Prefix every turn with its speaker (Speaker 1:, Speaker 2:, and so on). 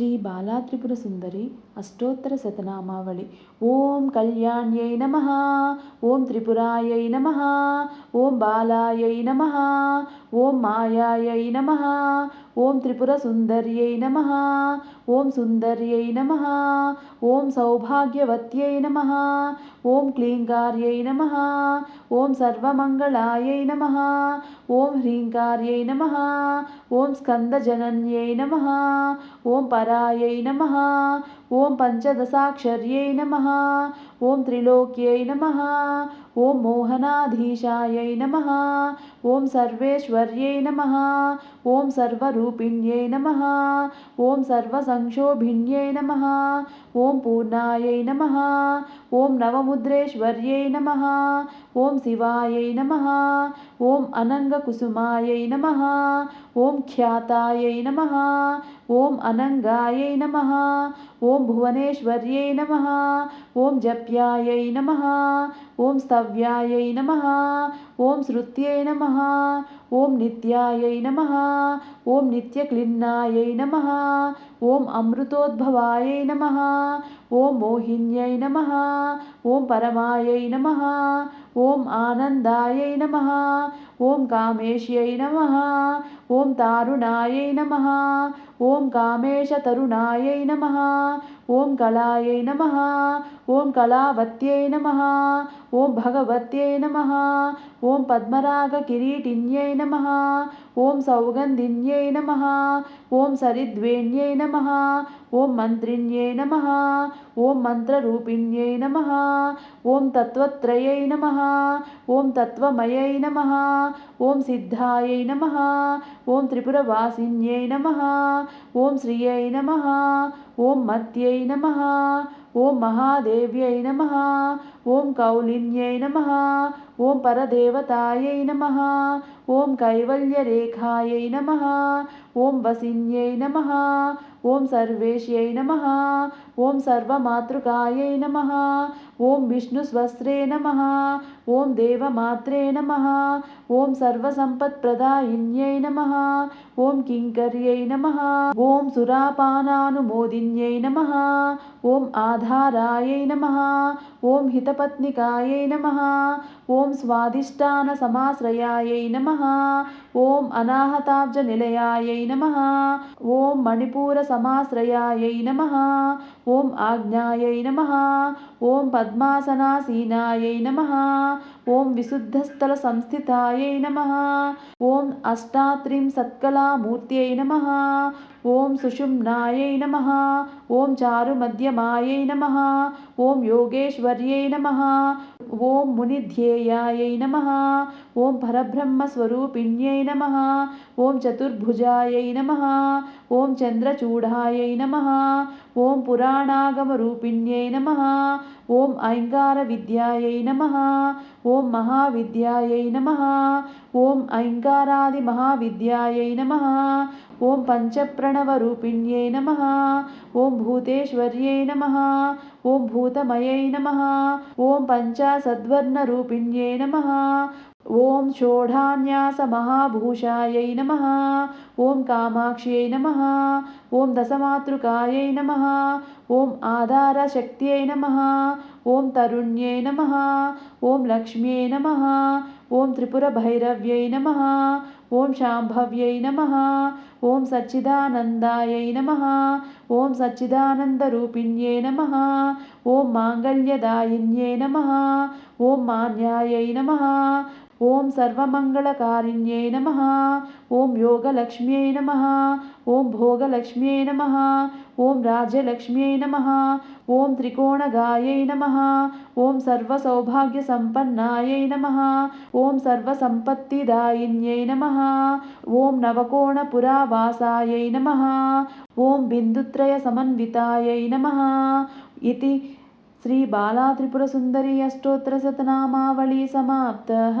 Speaker 1: శ్రీ బాలాత్రిపుర సుందరి అష్టోత్తర శతనామావళి. ఓం కళ్యాణ్యై నమ ఓం త్రిపురాయై నమ ఓం బాలాయై నమ ஓம் மாயாயை நமஹா. ஓம் திரிபுர சுந்தரியை நமஹா. ஓம் சுந்தரியை நமஹா. ஓம் சௌபாகியவத்யை நமஹா. ஓம் க்ளீங்காரியை நமஹா. ஓம் சர்வமங்களாயை நமஹா. ஓம் ஹ்ரீங்காரியை நமஹா. ஓம் ஸ்கந்தஜனன்யை நமஹா. ஓம் பராயை நமஹா. ॐ पञ्चदशाक्षर्यै नमः ॐ त्रिलोक्यै नमः ॐ मोहनाधीशायै नमः ॐ सर्वेश्वर्यै नमः ॐ सर्वरूपिण्यै नमः ॐ सर्वसंक्षोभिण्यै नमः ॐ पूर्णायै नमः ॐ नवमुद्रेश्वर्यै नमः ॐ शिवायै नमः ॐ अनङ्गकुसुमायै नमः ॐ ख्यातायै नमः ॐ अनङ्गायै नमः ॐ ॐ भुवनेश्वर्यै नमः ॐ जप्यायै नमः ॐ स्तव्यायै नमः ॐ श्रुत्यै नमः ॐ नित्यायै नमः ॐ नित्यक्लिन्नायै नमः ॐ अमृतोद्भवाय नमः। ॐ मोहिन्यै नमः। ॐ परमायै नमः। ॐ आनन्दाय नमः। ॐ कामेश्यै नमः। ॐ तारुणायै नमः। ॐ कामेशतरुणायै नमः। ॐ कलायै नमः। ॐ कलावत्यै नमः। ॐ भगवत्यै नमः। ॐ पद्मरागकिरीटिन्यै नमः। ॐ सौगन्धिन्यै नमः। ॐ सरिद्वेण्यै नमः। ॐ मन्त्रिण्यै नमः। ॐ मन्त्ररूपिण्यै नमः। ॐ तत्त्वत्रयै नमः। ॐ तत्त्वमयै नमः। ఓం సిద్ధాయై నమ ఓం త్రిపురవాసిన్యై నమ ఓం శ్రీయై నమ ఓం మత్యై నమ ॐ महादेव्यै नमः ॐ कौलिन्यै नमः ॐ परदेवतायै नमः ॐ कैवल्यरेखायै नमः ॐ वसिन्यै नमः ॐ सर्वेश्यै नमः ॐ सर्वमातृकायै नमः ॐ विष्णुस्वस्त्रे नमः ॐ देवमात्रे नमः ॐ सर्वसम्पत्प्रदायिन्यै नमः ॐ किङ्कर्यै नमः ॐ सुरापानानुमोदिन्यै नमः ॐ आ ఆధారాయై నమ ఓం హితపత్నికాయై నమ ఓం స్వాదిష్టాన సమాశ్రయాయై నమ ఓం అనాహతాబ్జ నిలయాయై నమ ఓం మణిపూర సమాశ్రయాయై నమ ఓం ఆజ్ఞాయై నమ ఓం పద్మాసనాసీనాయై నమ ఓం విశుద్ధస్థల సంస్థితాయై నమ ఓం అష్టాత్రిం సత్కళామూర్త్యై నమ ఓం సుషుమ్నాయై నమ ఓం చారుమధ్యమాయై నమ ఓం యోగేశ్వర్యై నమ ఓం మునిధ్యేయాయై నమ ఓం పరబ్రహ్మస్వరూపిణ్యై నమ ఓం చతుర్భుజాయై నమ ఓం చంద్రచూడాయై నమ ఓం పురాణాగమరూపిణ్యై నమ ఓం ఐంగారవిద్యాయై నమ ఓం మహావిద్యాయై నమ ॐ ऐङ्कारादिमहाविद्यायै नमः ॐ पञ्चप्रणवरूपिण्यै नमः ॐ भूतेश्वर्यै नमः ॐ भूतमयै नमः ॐ पञ्चासद्वर्णरूपिण्यै नमः ॐ षोढान्यासमहाभूषायै नमः ॐ कामाक्ष्यै नमः ॐ दशमातृकायै नमः ॐ आधारशक्त्यै नमः ॐ तरुण्ये नमः ॐ लक्ष्म्ये नमः ॐ त्रिपुरभैरव्यै नमः ॐ शाम्भव्यै नमः ॐ सच्चिदानन्दायै नमः ॐ सच्चिदानन्दरूपिण्ये नमः ॐ माङ्गल्यदायिन्ये नमः ॐ मान्यायै नमः ॐ सर्वमङ्गलकारिण्यै नमः। ॐ योगलक्ष्म्यै नमः। ॐ भोगलक्ष्म्यै नमः। ॐ राजलक्ष्म्यै नमः। ॐ त्रिकोणगायै नमः। ॐ सर्वसौभाग्यसम्पन्नायै नमः। ॐ सर्वसम्पत्तिदायिन्यै नमः। ॐ नवकोणपुरावासायै नमः। ॐ बिन्दुत्रयसमन्वितायै नमः। इति श्रीबालात्रिपुरसुन्दरी अष्टोत्तरशतनामावली समाप्तः